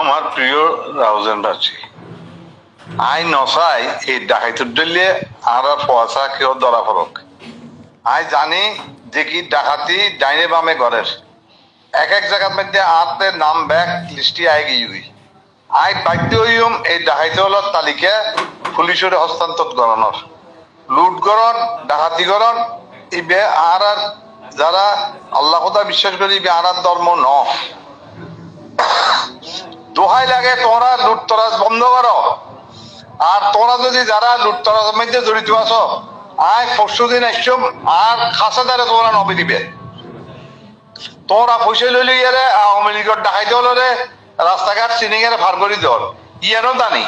আমার প্রিয় রাউজেনবাসী আই নসাই এই ডাকাইতুর ডলে আর পয়সা কেউ ধরা ফরক আই জানি যে কি ডাকাতি ডাইনে বামে ঘরের। এক এক জায়গার মধ্যে আতে নাম ব্যাগ লিস্টি আই গিয়ে আই বাধ্য হইম এই ডাকাইতে হল তালিকা পুলিশের হস্তান্তর করানোর। লুটগরণ ডাকাতিগরণ ইবে আর যারা আল্লাহ কথা বিশ্বাস করি ইবে আর ধর্ম ন দোহাই লাগে, তোমরা লুটতরাজ বন্ধ করো। আর তোমরা যদি যারা লুটতরাজের মধ্যে জড়িত আছো, আয় পরশু দিন আসছুম আর খাসা দ্বারা তোমরা নবী দিবে। তোমরা পয়সা লইলে গেলে, আওয়ামী লীগের ডাকাইতে হলো রে রাস্তাঘাট চিনিং এর ভার করি দর ইয়ানো জানি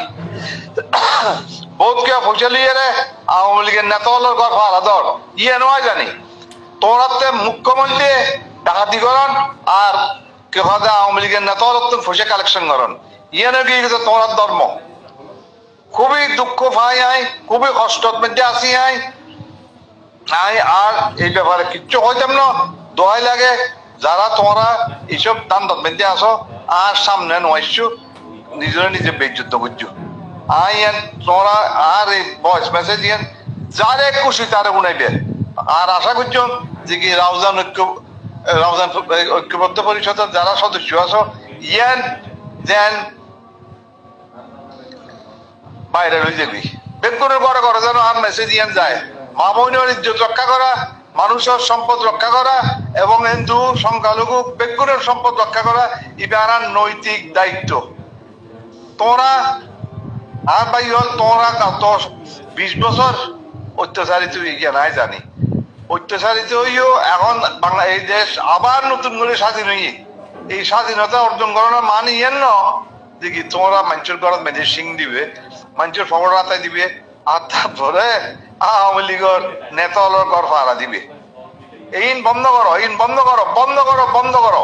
বহুত কে পয়সা রে আওয়ামী লীগের নেতা হলো ঘর ভাড়া দর ইয়ানো জানি তোমরাতে মুখ্যমন্ত্রী ডাকাতি করন, আর কেউ হয়তো আওয়ামী লীগের নেতা তুমি পয়সা কালেকশন করন। ইয়ানো কি গেছে তোমার ধর্ম। খুবই দুঃখ পাই আই, খুবই কষ্টর মধ্যে আসি আই। আই, আর এই ব্যাপারে কিচ্ছু হইতাম না। দোহাই লাগে, যারা তোমরা এইসব দান মধ্যে আসো আর সামনে নয়সু নিজেরা নিজে বেযুদ্ধ করছ। আই এন, তোমরা আর এই ভয়েস মেসেজ দিয়েন যারে খুশি তারে উনাইবে আর আশা করছ যে কি রাউজান ঐক্য রাউজান ঐক্যবদ্ধ পরিষদের যারা সদস্য আছো, ইয়ান যেন বাইরে লই যাবি। বেগুনের ঘরে ঘরে যেন আর মেসেজ ইয়ান যায়। মা বোনের ইজ্জত রক্ষা করা, মানুষের সম্পদ রক্ষা করা, এবং হিন্দু, সংখ্যালঘু বেগুনের সম্পদ রক্ষা করা এটা নৈতিক দায়িত্ব। তোমরা আর ভাই হল তোমরা কত বিশ বছর অত্যাচারিত হয়ে গিয়া নাই জানি। অত্যাচারিত হইও, এখন বাংলা এই দেশ আবার নতুন করে স্বাধীন হইয়ে, এই স্বাধীনতা অর্জন করানোর মানি ইয়েন ন, যে কি তোমরা মানুষের ঘরত মেজে সিং দিবে, মানুষের খবর রাতায় দিবে, আর তারপরে আওয়ামী লীগের নেতা হলোর ঘর দিবে। এই বন্ধ করো, এই বন্ধ করো বন্ধ করো বন্ধ করো।